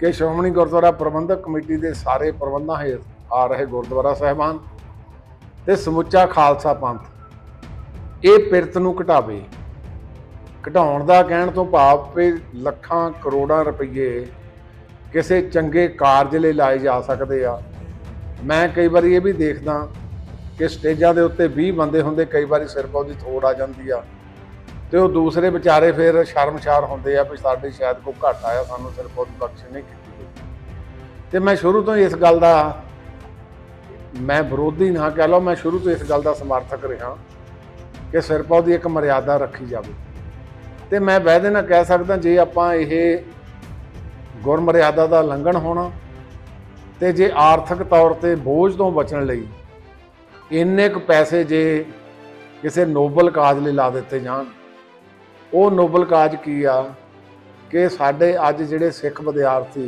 ਕਿ ਸ਼੍ਰੋਮਣੀ ਗੁਰਦੁਆਰਾ ਪ੍ਰਬੰਧਕ ਕਮੇਟੀ ਦੇ ਸਾਰੇ ਪ੍ਰਬੰਧਾਂ ਹੇਠ ਆ ਰਹੇ ਗੁਰਦੁਆਰਾ ਸਾਹਿਬਾਨ ਤੇ ਸਮੁੱਚਾ ਖਾਲਸਾ ਪੰਥ। ਇਹ ਪਿਰਤ ਨੂੰ ਘਟਾਵੇ। ਘਟਾਉਣ ਦਾ ਕਹਿਣ ਤੋਂ ਭਾਵ ਵੀ ਲੱਖਾਂ ਕਰੋੜਾਂ ਰੁਪਏ ਕਿਸੇ ਚੰਗੇ ਕਾਰਜ ਲਈ ਲਾਏ ਜਾ ਸਕਦੇ ਆ। ਮੈਂ ਕਈ ਵਾਰੀ ਇਹ ਵੀ ਦੇਖਦਾ ਕਿ ਸਟੇਜਾਂ ਦੇ ਉੱਤੇ 20 ਬੰਦੇ ਹੁੰਦੇ ਕਈ ਵਾਰੀ ਸਿਰ ਪਾ ਦੀ ਥੋੜ ਆ ਜਾਂਦੀ ਆ। ਤੇ ਉਹ ਦੂਸਰੇ ਵਿਚਾਰੇ ਫਿਰ ਸ਼ਰਮਸ਼ਾਰ ਹੁੰਦੇ ਆ ਵੀ ਸਾਡੇ ਸ਼ਾਇਦ ਕੋਈ ਘਟ ਆਇਆ ਸਾਨੂੰ ਸਿਰਫ ਉਹ ਦੀ ਬਖਸ਼ ਨਹੀਂ ਕੀਤੀ ਗਈ। ਤੇ ਮੈਂ ਸ਼ੁਰੂ ਤੋਂ ਹੀ ਇਸ ਗੱਲ ਦਾ ਮੈਂ ਵਿਰੋਧੀ ਨਾ ਕਹਿ ਲਓ, ਮੈਂ ਸ਼ੁਰੂ ਤੋਂ ਇਸ ਗੱਲ ਦਾ ਸਮਰਥਕ ਰਿਹਾ ਕਿ ਸਿਰ ਪਾ ਦੀ ਇੱਕ ਮਰਿਆਦਾ ਰੱਖੀ ਜਾਵੇ। ਤੇ ਮੈਂ ਵੈਦੇ ਨਾਲ ਕਹਿ ਸਕਦਾ, ਜੇ ਆਪਾਂ ਇਹ ਗੁਰਮਰਿਆਦਾ ਦਾ ਲੰਘਣ ਹੋਣਾ ਤੇ ਜੇ ਆਰਥਿਕ ਤੌਰ ਤੇ ਬੋਝ ਤੋਂ ਬਚਣ ਲਈ ਇੰਨੇ ਕੁ ਪੈਸੇ ਜੇ ਕਿਸੇ ਨੋਬਲ ਕਾਜ ਲਈ ਲਾ ਦਿੱਤੇ ਜਾਣ ਉਹ ਨੋਬਲ ਕਾਜ ਕੀ ਆ? ਕਿ ਸਾਡੇ ਅੱਜ ਜਿਹੜੇ ਸਿੱਖ ਵਿਦਿਆਰਥੀ